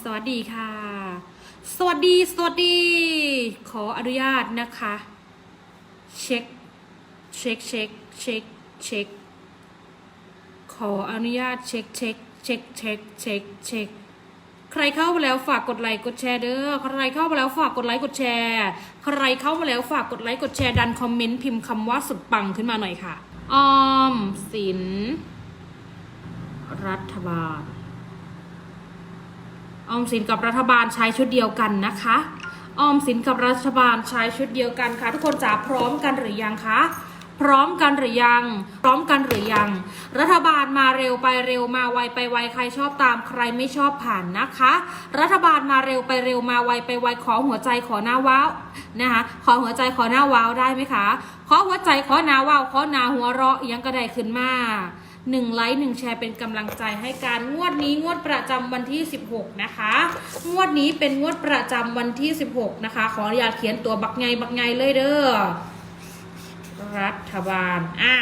สวัสดีค่ะ สวัสดี สวัสดี ขออนุญาตนะคะ เช็ค เช็ค เช็ค เช็ค เช็ค ขออนุญาตเช็ค เช็ค เช็ค เช็ค เช็ค เช็ค ใครเข้ามาแล้วฝากกดไลค์กดแชร์เด้อ ใครเข้ามาแล้วฝากกดไลค์กดแชร์ ใครเข้ามาแล้วฝากกดไลค์กดแชร์ดันคอมเมนต์พิมพ์คำว่าสุดปังขึ้นมาหน่อยค่ะ ออมสิน รัฐบาล ออมสินกับรัฐบาลใช้ชุดเดียวกันนะคะออมสินกับรัฐบาลใช้ชุดเดียวกันค่ะ ทุกคนจ๋าพร้อมกันหรือยังคะพร้อมกันหรือยัง พร้อมกันหรือยัง รัฐบาลมาเร็วไปเร็วมาไวไปไวใครชอบตามใครไม่ชอบผ่านนะคะ รัฐบาลมาเร็วไปเร็วมาไวไปไวขอหัวใจขอหน้าว้าวนะคะขอหัวใจขอหน้าว้าวได้ไหมคะขอหัวใจขอหน้าว้าวขอหน้าหัวเราะยังก็ได้ขึ้นมา หนึ่งไลค์หนึ่งแชร์เป็นกำลังใจให้การงวดนี้งวดประจำวันที่ 16 นะคะ งวดนี้เป็นงวดประจำวันที่ 16 นะคะ ขออนุญาตเขียนตัวบักไงบักไงเลยเด้อรัฐบาลอ่า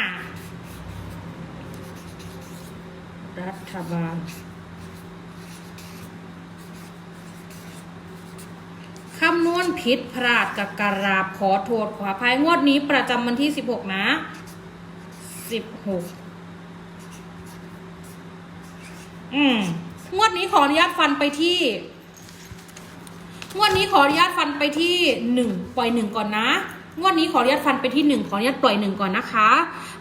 รัฐบาล คำนวณผิดพลาดกับกราบขอโทษขออภัยงวดนี้ประจำวันที่ 16 นะ 16 อืมงวดนี้ขออนุญาตฟันไปที่ งวดนี้ขออนุญาตฟันไปที่หนึ่งปล่อยหนึ่งก่อนนะ งวดนี้ขออนุญาตฟันไปที่หนึ่งขออนุญาตปล่อยหนึ่งก่อนนะคะ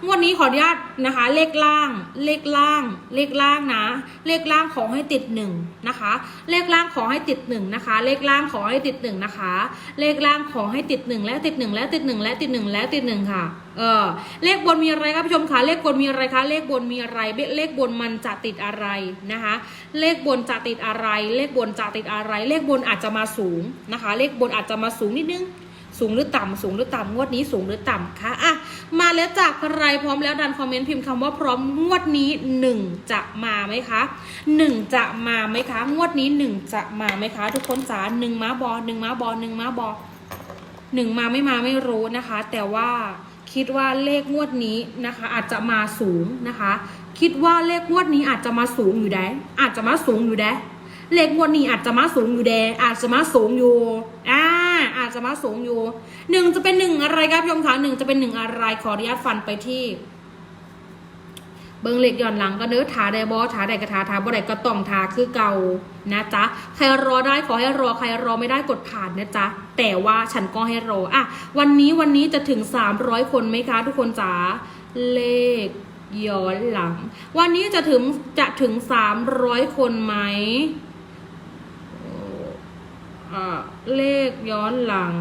งวดนี้ขออนุญาตนะคะ เลขล่าง เลขล่าง เลขล่างนะ เลขล่างขอให้ติดหนึ่งนะคะ เลขล่างขอให้ติดหนึ่งนะคะ เลขล่างขอให้ติดหนึ่งนะคะ เลขล่างขอให้ติดหนึ่งและติดหนึ่งและติดหนึ่งและติดหนึ่งและติดหนึ่งค่ะ เออเลขบนมีอะไรครับผู้ชมคะ เลขบนมีอะไรคะ เลขบนมีอะไร เลขบนมันจะติดอะไรนะคะ เลขบนจะติดอะไร เลขบนจะติดอะไร เลขบนอาจจะมาสูงนะคะ เลขบนอาจจะมาสูงนิดนึง สูงหรือต่ำสูงหรือต่ำงวดนี้สูงหรือต่ำคะอะมาแล้วจากใครพร้อมแล้วดันคอมเมนต์พิมพ์คำว่าพร้อมงวดนี้หนึ่งจะมาไหมคะหนึ่งจะมาไหมคะ งวดนี้หนึ่งจะมาไหมคะ ทุกคนจ๋าหนึ่งม้าบอหนึ่งม้าบอหนึ่งม้าบอหนึ่งมาไม่มาไม่รู้นะคะ แต่ว่าคิดว่าเลขงวดนี้นะคะ อาจจะมาสูงนะคะ คิดว่าเลขงวดนี้อาจจะมาสูงอยู่ได้อาจจะมาสูงอยู่ได้เลขงวดนี้อาจจะมาสูงอยู่แดอาจจะมาสูงอยู่อ่า อาจจะมาสูงอยู่หนึ่งจะเป็นหนึ่งอะไรครับพี่ชมคะหนึ่งจะเป็นหนึ่งอะไรขออนุญาตฟันไปที่ เบิ้งเหล็กย้อนหลังก็เนื้อถาได้บอถาได้กระทาทาบ่ได้ก็ต้องทาคือเก่านะจ๊ะใครรอได้ขอให้รอใครรอไม่ได้กดผ่านนะจ๊ะแต่ว่าฉันก็ให้รออะวันนี้วันนี้จะถึง 300 คนไหมคะ ทุกคนจ๋าเลขย้อนหลัง วันนี้จะถึงจะถึง 300 คนไหม เลขย้อนหลัง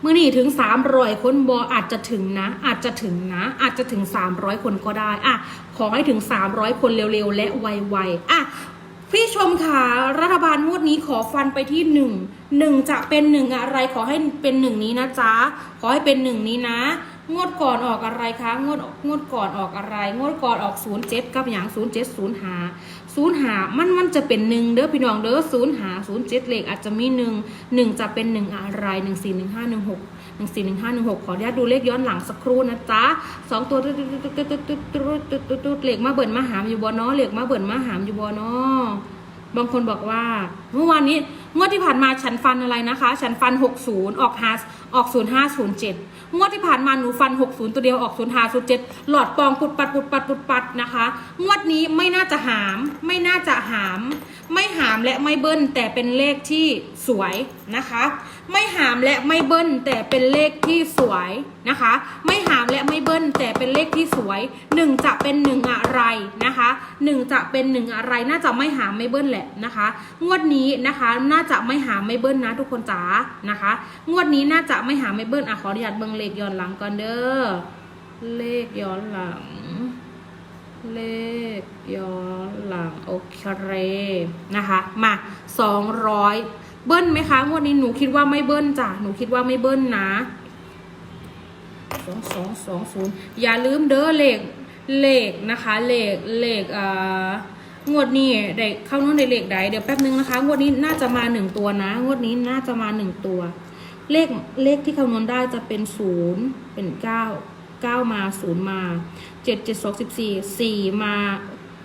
เมื่อนี่ถึงสามร้อยคนบออาจจะถึงนะ อาจจะถึงนะ อาจจะถึงสามร้อยคนก็ได้ อะ ขอให้ถึงสามร้อยคนเร็วๆ และไวๆ อะพี่ชมค่ะรัฐบาลงวดนี้ขอฟันไปที่หนึ่งหนึ่งจะเป็นหนึ่งอะไรขอให้เป็นหนึ่งนี้นะจ๊ะ ขอให้เป็นหนึ่งนี้นะ งวดก่อนออกอะไรคะงวดงวดก่อนออกอะไร งวดก่อนออกศูนย์เจ็ดกับอย่างศูนย์เจ็ดศูนย์หาศูนย์หามันมันจะเป็นหนึ่งเด้อพี่น้องเด้อศูนย์หาศูนย์เจ็ดเลขอาจจะมีหนึ่งหนึ่งจะเป็นหนึ่งอะไรหนึ่งสี่หนึ่งห้าหนึ่งหกหนึ่งสี่หนึ่งห้าหนึ่งหกขออนุญาตดูเลขย้อนหลังสักครู่นะจ๊ะสองตัวตุ๊ดตุ๊ดตุ๊ดตุ๊ดตุ๊ดตุ๊ดตุ๊ดเหล็กมาเบิร์นมาหามอยู่บอเน้อเหล็กมาเบิร์นมาหามอยู่บอเน้อบางคนบอกว่า เมื่อวานนี้งวดที่ผ่านมาฉันฟันอะไรนะคะ ฉันฟันหกศูนย์ออกหา ออก 0507 งวดที่ผ่านมาหนูฟัน 60 ตัวเดียวออก 0507 หลอดปองปุดปัดปุดปัดปุดปัดนะคะ งวดนี้ไม่น่าจะหาม ไม่น่าจะหาม ไม่หามและไม่เบิ้ลแต่เป็นเลขที่สวยนะคะ ไม่หามและไม่เบิ้ลแต่เป็นเลขที่สวยนะคะ ไม่หามและไม่เบิ้ลแต่เป็นเลขที่สวยหนึ่งจะเป็นหนึ่งอะไรนะคะหนึ่งจะเป็นหนึ่งอะไรน่าจะไม่หามไม่เบิ้ลแหละนะคะ งวดนี้นะคะน่าจะไม่หามไม่เบิ้ลนะทุกคนจ๋านะคะ งวดนี้น่าจะไม่หาไม่เบิ้ลอะขออนุญาตเบิ่งเลขย้อนหลังก่อนเด้อเลขย้อนหลัง เลขย้อนหลังโอเคนะคะ มาสองร้อยเบิ้ลไหมคะงวดนี้หนูคิดว่าไม่เบิ้ลจ้ะหนูคิดว่าไม่เบิ้ลนะสองสองสองศูนย์อย่าลืมเด้อเลขเลขนะคะเลขเลขอ่างวดนี้ได้เข้าน้องในเลขใดเดี๋ยวแป๊บนึงนะคะ งวดนี้น่าจะมาหนึ่งตัวนะ งวดนี้น่าจะมาหนึ่งตัว เลขเลขที่คำนวณได้จะเป็น 0 เป็น 9 9 มา 0 มา 7 7 2 14 4 มา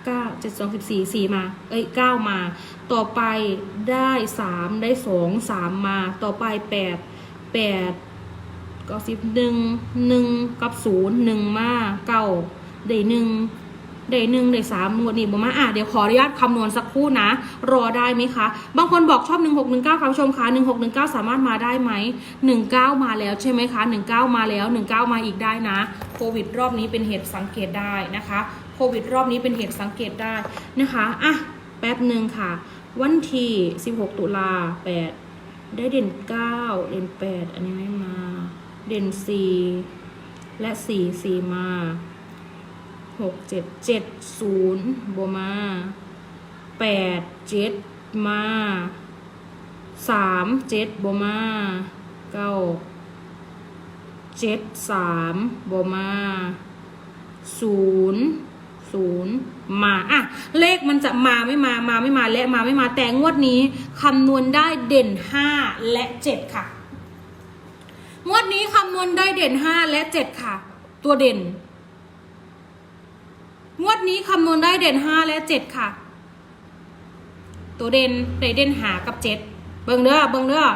9 7 2 14 4 มา เอ้ย 9 มา ต่อไปได้ 3 ได้ 2 3 มา ต่อไป 8 8ก็สิบหนึ่งหนึ่งกับศูนย์หนึ่งมาเก้าได้หนึ่ง ได้หนึ่งได้สามงวดนี้บอกมาอะเดี๋ยวขออนุญาตคำนวณสักครู่นะ รอได้ไหมคะ บางคนบอกชอบหนึ่งหกหนึ่งเก้าค่ะผู้ชมคะหนึ่งหกหนึ่งเก้าสามารถมาได้ไหมหนึ่งเก้ามาแล้วใช่ไหมคะหนึ่งเก้ามาแล้วหนึ่งเก้ามาอีกได้นะโควิดรอบนี้เป็นเหตุสังเกตได้นะคะโควิดรอบนี้เป็นเหตุสังเกตได้นะคะอะแป๊บหนึ่งค่ะ วันที่สิบหกตุลาแปดได้เด่นเก้าเด่นแปดอันนี้ไม่มา เด่นสี่และสี่สี่มา หกเจ็ดเจ็ดศูนย์บมาแปดเจ็ดมาสามเจ็ดบมาเก้าเจ็ดสามบมาศูนย์ศูนย์มาอะเลขมันจะมาไม่มามาไม่มาและมาไม่มาแต่งวดนี้คำนวณได้เด่นห้าและเจ็ดค่ะงวดนี้คำนวณได้เด่นห้าและเจ็ดค่ะ ตัวเด่น งวดนี้คำนวณได้เด่นห้าและเจ็ดค่ะ ตัวเด่นไดเด่นหากับเจ็ดเบิ่งเด้อเบิ่งเด้อ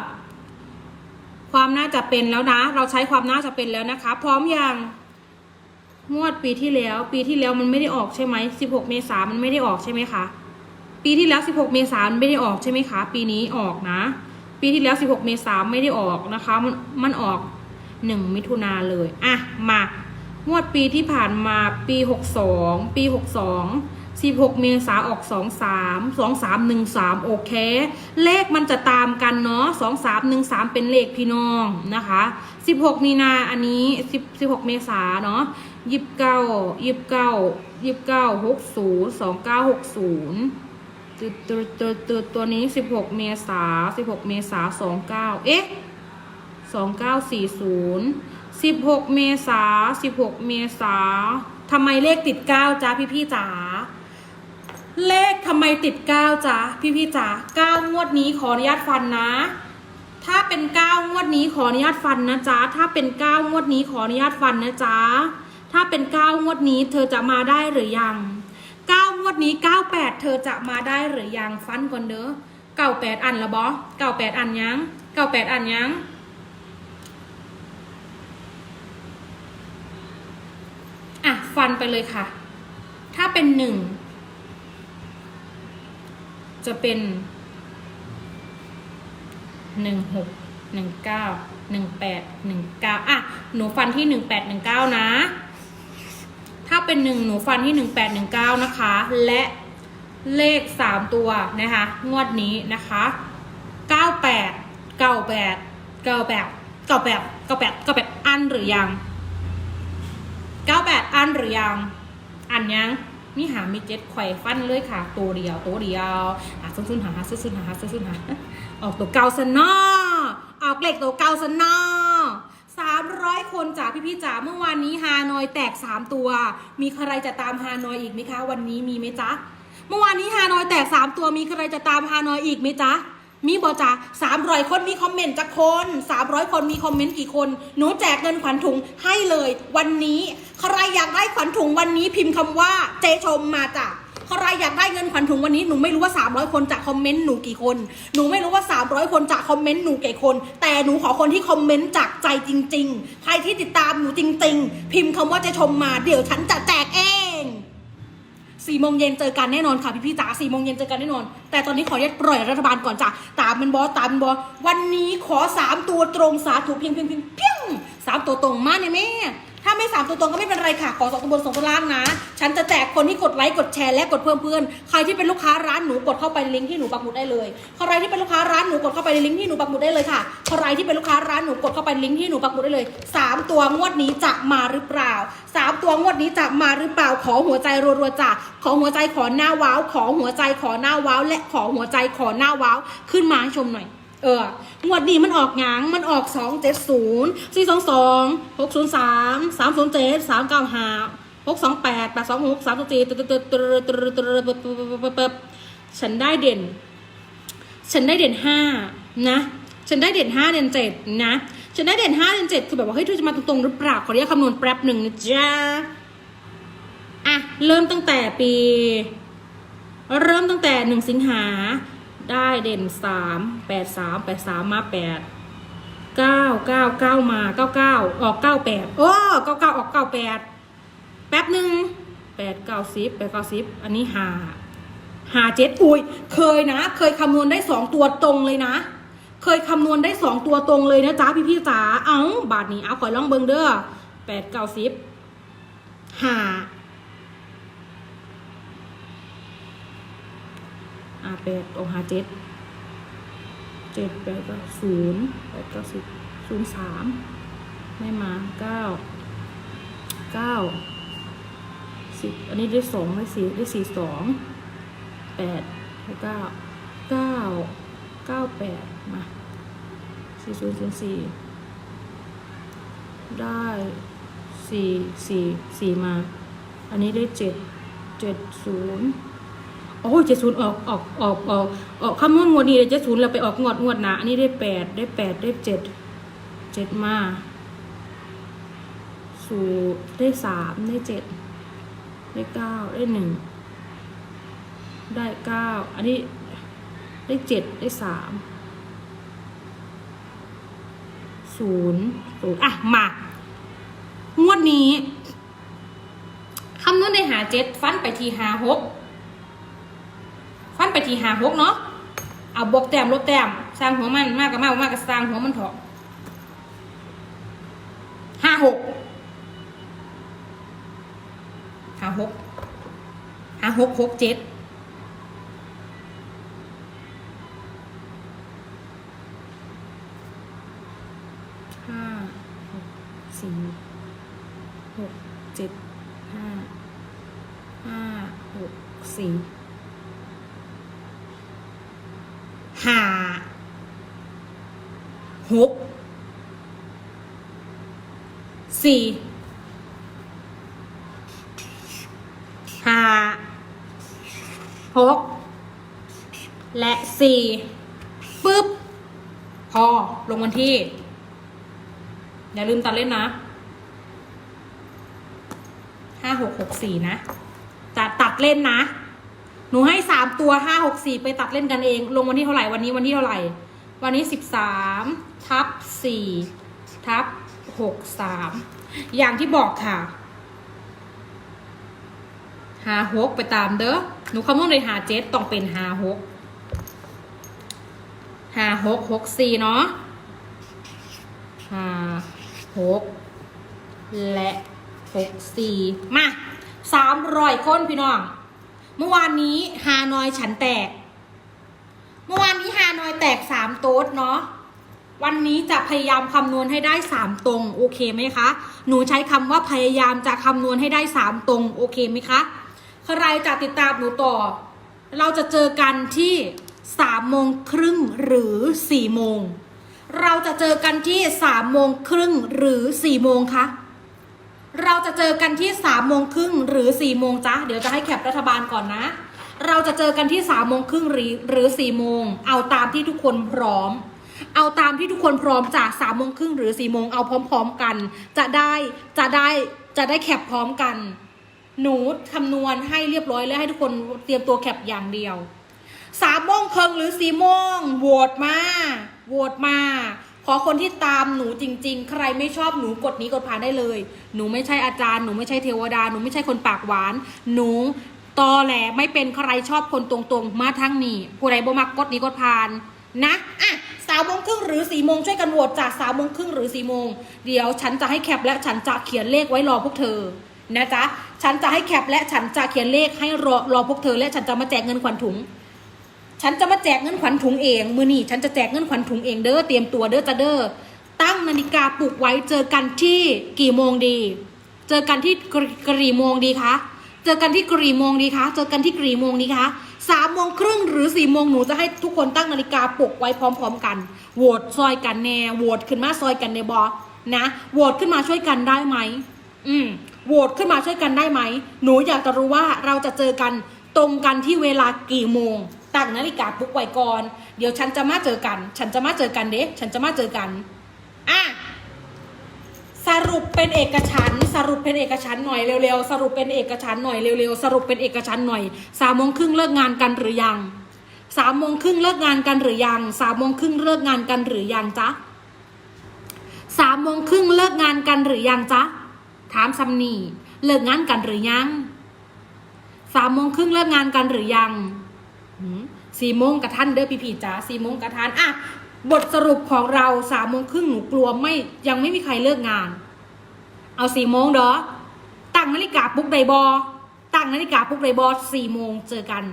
ความน่าจะเป็นแล้วนะ เราใช้ความน่าจะเป็นแล้วนะคะ พร้อมอยังงวดปีที่แล้ว ปีที่แล้วมันไม่ได้ออกใช่ไหมสิบหกเมษามันไม่ได้ออกใช่ไหมคะปีที่แล้วสิบหกเมษามันไม่ได้ออกใช่ไหมคะ ปีนี้ออกนะ ปีที่แล้วสิบหกเมษาไม่ได้ออกนะคะ มันมันออกหนึ่งมิถุนาเลย อะ มา งวดปีที่ผ่านมาปี 62 ปี 62 16 เมษาออก 23 23 13 โอเค เลขมันจะตามกันเนาะ23 13 เป็นเลขพี่น้องนะคะ 16 มีนาอันนี้ 10 16 เมษาเนาะ29 29 29 60 29 60ตัวตัวตัวตัวตัวนี้ 16 เมษา16 เมษา29 เอ๊ะส องเก้าสี่ศูนย์สิบหกเมษาสิบหกเมษาทำไมเลขติดเก้าจ้าพี่พี่จ๋าเลขทำไมติดเก้าจ้าพี่พี่จ๋าเก้างวดนี้ขออนุญาตฟันนะ ถ้าเป็นเก้างวดนี้ขออนุญาตฟันนะจ๊ะถ้าเป็นเก้างวดนี้ขออนุญาตฟันนะจ๊ะถ้าเป็นเก้างวดนี้เธอจะมาได้หรือยังเก้างวดนี้เก้าแปดเธอจะมาได้หรือยังฟันก่อนเด้อเก้าแปดอันละบอเก้าแปดอันยังเก้าแปดอันยัง อะ ฟันไปเลยค่ะ ถ้าเป็นหนึ่งจะเป็นหนึ่งหกหนึ่งเก้าหนึ่งแปดหนึ่งเก้าอะ หนูฟันที่หนึ่งแปดหนึ่งเก้านะ ถ้าเป็นหนึ่งหนูฟันที่หนึ่งแปดหนึ่งเก้านะคะ และเลขสามตัวนะคะ งวดนี้นะคะเก้าแปดเก้าแปดเก้าแปดเก้าแปดเก้าแปดเก้าแปดอันหรือยัง เก้าแปดอันหรือยังอันยังนี่หามีเจ็ดไข่ฟันเลยค่ะ ตัวเดียวตัวเดียวหาซุนซุนหาหาซุนซุนหาหาซุนซุนหาออกตัวเกาสนอออกเหลขตัวเกาสนอสามร้อยคนจ๋าพี่พี่ๆจ๋าเมื่อวานนี้ฮานอยแตกสามตัว มีใครจะตามฮานอยอีกไหมคะ วันนี้มีไหมจ๊ะเมื่อวานนี้ฮานอยแตกสามตัวมีใครจะตามฮานอยอีกไหมจ๊ะ มีบอจ่าสามร้อยคนมีคอมเมนต์จากคนสามร้อยคนมีคอมเมนต์กี่คน หนูแจกเงินขวัญถุงให้เลย วันนี้ใครอยากได้ขวัญถุงวันนี้พิมพ์คำว่าเจชมมาจ้ะใครอยากได้เงินขวัญถุงวันนี้หนูไม่รู้ว่า 300 คนจะคอมเมนต์หนูกี่คน หนูไม่รู้ว่า 300 คนจะคอมเมนต์หนูกี่คน แต่หนูขอคนที่คอมเมนต์จากใจจริง ๆ ใครที่ติดตามหนูจริง ๆ พิมพ์คำว่าเจชมมาเดี๋ยวฉันจะแจกเอง สี่โมงเย็นเจอกันแน่นอนค่ะพี่พี่จ๋าสี่โมงเย็นเจอกันแน่นอน แต่ตอนนี้ขอเรียกปล่อยรัฐบาลก่อนจ้ะตามมันบอสตามมันบอสวันนี้ขอสามตัวตรงสาธุเพียงเพียงเพียงเพียงสามตัวตรงมาเนี่ยแม่ ถ้าไม่สามตัวตรงก็ไม่เป็นไรค่ะ ขอสองตัวบนสองตัวล่างนะ ฉันจะแจกคนที่กดไลค์กดแชร์และกดเพิ่มเพื่อน ใครที่เป็นลูกค้าร้านหนูกดเข้าไปลิงก์ที่หนูปักหมุดได้เลย ใครที่เป็นลูกค้าร้านหนูกดเข้าไปลิงก์ที่หนูปักหมุดได้เลยค่ะ ใครที่เป็นลูกค้าร้านหนูกดเข้าไปลิงก์ที่หนูปักหมุดได้เลยสามตัวงวดนี้จะมาหรือเปล่าสามตัวงวดนี้จะมาหรือเปล่า ขอหัวใจรัวๆจ้ะขอหัวใจขอหน้าว้าว ขอหัวใจขอหน้าว้าว และขอหัวใจขอหน้าว้าว ขึ้นมาชมหน่อย เอองวดนี้มันออกหยังมันออกสองเจ็ดศูนย์สี่สองสองหกศูนย์สามสามศูนย์เจ็ดสามเก้าห้าหกสองแปดแปดสองหกสามสี่ตึ๊ดตึ๊ดตึ๊ดตึ๊ดตึ๊ดตึ๊ดตึ๊ดฉันได้เด่น ฉันได้เด่นห้านะ ฉันได้เด่นห้าเด่นเจ็ดนะ ฉันได้เด่นห้าเด่นเจ็ดคือแบบว่าเฮ้ยเธอจะมาตรงๆหรือเปล่าขออนุญาตคำนวณแป๊บหนึ่งนะจ๊ะอะเริ่มตั้งแต่ปี เริ่มตั้งแต่หนึ่งสิงหา ได้เด่นสามแปดสามแปดสามมาแปดเก้าเก้าเก้ามาเก้าเก้าออกเก้าแปดโอ้เก้าเก้าออกเก้าแปดแป๊บหนึ่งแปดเก้าสิบแปดเก้าสิบอันนี้หาหาเจ็ดอุ้ยเคยนะ เคยคำนวณได้สองตัวตรงเลยนะ เคยคำนวณได้สองตัวตรงเลยนะจ๊ะพี่พี่จ๋าเอ้าบาทนี้เอาขอยลองเบิงเด้อแปดเก้าสิบหา อ่า แปดออกหาเจ็ดเจ็ดแปดก็ศูนย์แปดก้าสิบศูนย์สามไม่มาเก้าเก้าสิบอันนี้ได้สองได้สี่ได้สี่สองแปดได้เก้าเก้าเก้าแปดมาสี่ศูนย์ศูนย์สี่ได้สี่สี่สี่มา อันนี้ได้เจ็ดเจ็ดศูนย์ โอ้ยเจ็ดศูนย์ออกออกออกออกออกคำนวณงวดนี้เจ็ดศูนย์เราไปออกงวดงวดหนาอันนี้ได้แปดได้แปดได้เจ็ดเจ็ดมาสูได้สามได้เจ็ดได้เก้าได้หนึ่งได้เก้าอันนี้ได้เจ็ดได้สามศูนย์ศูนย์อะ มางวดนี้คำนวณในหาเจ็ดฟันไปทีหาหก ไปที่หาหกเนาะเอาบวกแต้มลบแต้มสร้างหัวมันมากกับมากมากกับสร้างหัวมันเถอะห้าหกห้าหกห้าหกหกเจ็ดห้าหกสี่หกเจ็ดห้าห้าหกสี่ ห้า หกสี่ห้าหกและสี่ปึ๊บ พอลงวันที่ อย่าลืมตัดเล่นนะห้าหกหกสี่นะจะตัดเล่นนะ หนูให้สามตัวห้าหกสี่ไปตัดเล่นกันเอง ลงวันที่เท่าไหร่วันนี้วันที่เท่าไหร่ วันนี้สิบสาม ทับสี่ทับหกสามอย่างที่บอกค่ะ หาหกไปตามเด้อหนูคำนวณเลยหาเจ็ดต้องเป็นหาหกหาหกหกสี่เนาะหาหกและหกสี่มาสามร้อยคนพี่น้อง เมื่อวานนี้ฮานอยฉันแตก เมื่อวานนี้ฮานอยแตกสามโต๊ดเนาะ วันนี้จะพยายามคำนวณให้ได้สามตรง โอเคไหมคะ หนูใช้คำว่าพยายามจะคำนวณให้ได้สามตรง โอเคไหมคะ ใครจะติดตามหนูต่อ เราจะเจอกันที่สามโมงครึ่งหรือสี่โมง เราจะเจอกันที่สามโมงครึ่งหรือสี่โมงคะ เราจะเจอกันที่สามโมงครึ่งหรือสี่โมงจ้ะเดี๋ยวจะให้แคปรัฐบาลก่อนนะ เราจะเจอกันที่สามโมงครึ่งหรือหรือสี่โมง เอาตามที่ทุกคนพร้อม เอาตามที่ทุกคนพร้อมจากสามโมงครึ่งหรือสี่โมงเอาพร้อม ๆกัน จะได้จะได้จะได้แคปพร้อมกัน หนูคำนวณให้เรียบร้อยแล้วให้ทุกคนเตรียมตัวแคปอย่างเดียวสามโมงครึ่งหรือสี่โมงโหวตมาโหวตมาขอคนที่ตามหนูจริง ๆ ใครไม่ชอบหนูกดนี้กดผ่านได้เลย หนูไม่ใช่อาจารย์หนูไม่ใช่เทวดาหนูไม่ใช่คนปากหวาน หนูตอแหลไม่เป็นใครชอบคนตรงๆ มาทั้งนี้ผู้ใดบ่มักกดนี้กดผ่าน นะอะสามโมงครึ่งหรือสี่โมงช่วยกันโหวตจากสามโมงครึ่งหรือสี่โมงเดี๋ยวฉันจะให้แคปและฉันจะเขียนเลขไว้รอพวกเธอนะจ๊ะฉันจะให้แคปและฉันจะเขียนเลขให้รอรอพวกเธอและฉันจะมาแจกเงินขวัญถุง ฉันจะมาแจกเงินขวัญถุงเองมือนี่ฉันจะแจกเงินขวัญถุงเองเด้อเตรียมตัวเด้อจะเด้อตั้งนาฬิกาปลุกไว้เจอกันที่กี่โมงดี เจอกันที่กรกรีโมงดีคะเจอกันที่กรีโมงดีคะเจอกันที่กรีโมงดีคะ สามโมงครึ่งหรือสี่โมงหนูจะให้ทุกคนตั้งนาฬิกาปลุกไว้พร้อม ๆ กัน โหวตซอยกันแน่ โหวตขึ้นมาซอยกันในบอนะ โหวตขึ้นมาช่วยกันได้ไหม อืม โหวตขึ้นมาช่วยกันได้ไหม หนูอยากจะรู้ว่าเราจะเจอกันตรงกันที่เวลากี่โมง ตั้งนาฬิกาปลุกไว้ก่อน เดี๋ยวฉันจะมาเจอกัน ฉันจะมาเจอกันเด้ฉันจะมาเจอกัน อะ รุปเป็นเอกฉันท์สรุปเป็นเอกฉันท์หน่อยเร็วๆสรุปเป็นเอกฉันท์หน่อยเร็วๆสรุปเป็นเอกฉันท์หน่อยสามโมงครึ่งเลิกงานกันหรือยังสามโมงครึ่งเลิกงานกันหรือยังสามโมงครึ่งเลิกงานกันหรือยังจ๊ะสามโมงครึ่งเลิกงานกันหรือยังจ๊ะถามซัมนี่เลิกงานกันหรือยังสามโมงครึ่งเลิกงานกันหรือยังสี่โมงกระทันเด้อพี่พีจ๋าสี่โมงกระทันอะบทสรุปของเราสามโมงครึ่งหนูกลัวไม่ยังไม่มีใครเลิกงาน เอาสี่โมงเด้อตั้งนาฬิกาปลุกไดบอตั้งนาฬิกาปลุกไดบอสี่โมงเจอกัน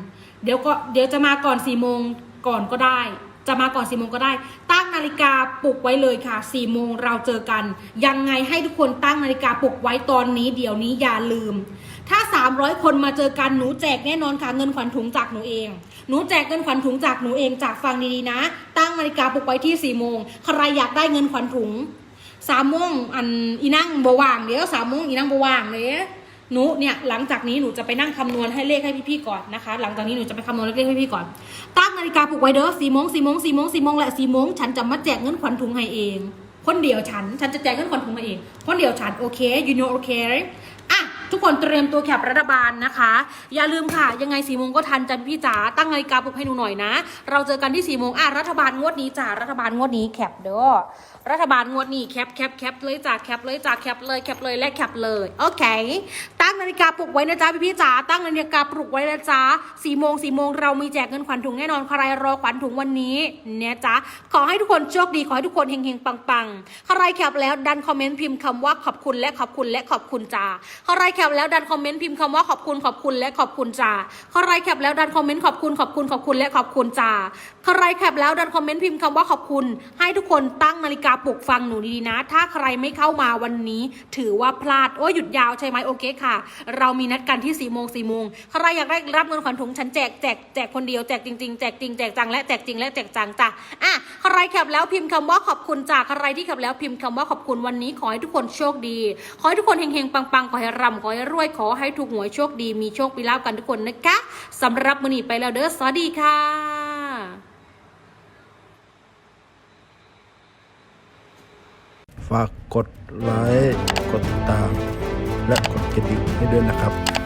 เดี๋ยวก็เดี๋ยวจะมาก่อนสี่โมงก่อนก็ได้ จะมาก่อนสี่โมงก็ได้ ตั้งนาฬิกาปลุกไว้เลยค่ะสี่โมงเราเจอกัน ยังไงให้ทุกคนตั้งนาฬิกาปลุกไว้ตอนนี้ เดี๋ยวนี้อย่าลืม ถ้า 300 คนมาเจอกันหนูแจกแน่นอนค่ะเงินขวัญถุงจากหนูเองหนูแจกเงินขวัญถุงจากหนูเองจากฟังดีๆนะ ตั้งนาฬิกาปลุกไว้ที่4โมงใครอยากได้เงินขวัญถุง สามโมงอันอีนั่งบว่างเดี๋ยวสามโมงอีนั่งบว่างเลยหนูเนี่ยหลังจากนี้หนูจะไปนั่งคำนวณให้เลขให้พี่ๆก่อนนะคะ หลังจากนี้หนูจะไปคำนวณเลขให้พี่ๆก่อน ตั้งนาฬิกาปลุกไว้เด้อสี่โมงสี่โมงสี่โมงสี่โมงและสี่โมงฉันจะมาแจกเงินขวัญถุงให้เอง คนเดียวฉัน ฉันจะแจกเงินขวัญถุงมาเอง คนเดียวฉันโอเคยูโนโอเคอะทุกคนเตรียมตัวแคปรัฐบาลนะคะ อย่าลืมค่ะ ยังไงสี่โมงก็ทันจันพี่จ๋าตั้งนาฬิกาปลุกให้หนูหน่อยนะ เราเจอกันที่สี่โมงอะรัฐบาลงวดนี้จ้ารัฐบาลงวดนี้แคปเด้อรัฐบาลงวดนี้แคปแคปแคปเลยจ้าแคปเลยจ้าแคปเลยแคปเลยและแคปเลยโอเค ตั้งนาฬิกาปลุกไว้นะจ๊ะพี่พี่จ๋าตั้งนาฬิกาปลุกไว้นะจ๊ะสี่โมงสี่โมงเรามีแจกเงินขวัญถุงแน่นอนใครรอขวัญถุงวันนี้เนี่ยจ๊ะขอให้ทุกคนโชคดีขอให้ทุกคนเฮงๆปังๆใครแคปแล้วดันคอมเมนต์พิมพ์คำว่าขอบคุณและขอบคุณและขอบคุณจ้าใครแคแคปแล้วดันคอมเมนต์พิมพ์คำว่าขอบคุณขอบคุณและขอบคุณจ้าใครแคปแล้วดันคอมเมนต์ขอบคุณขอบคุณขอบคุณและขอบคุณจ้าใครแคปแล้วดันคอมเมนต์พิมพ์คำว่าขอบคุณ ให้ทุกคนตั้งนาฬิกาปลุกฟังหนูดีๆนะ ถ้าใครไม่เข้ามาวันนี้ ถือว่าพลาดโอ้หยุดยาวใช่ไหมโอเคค่ะ เรามีนัดกันที่4ี่โมงสี่โมงใครอยากได้รับเงินขวัญถุงฉันแจกแจกแจกคนเดียวแจกจริงๆแจกจริงแจกจังและแจกจริงและแจกจังจ้ะอะใครแคปแล้วพิมพ์คำว่าขอบคุณจ้ะใครที่แคปแล้วพิมพ์คำว่าขอบคุณวันนี้ขอให้ทุกคนโชคดี ขอให้ทุกคนเฮงๆปังๆขอให้รำขอให้รวยขอให้ถูกหวยโชคดีมีโชคมีลาบกันทุกคนนะคะสำหรับมื้อนี้ไปแล้วเด้อสวัสดีค่ะฝากกดไลค์ กดติดตาม และกดกระดิ่งให้ด้วยนะครับ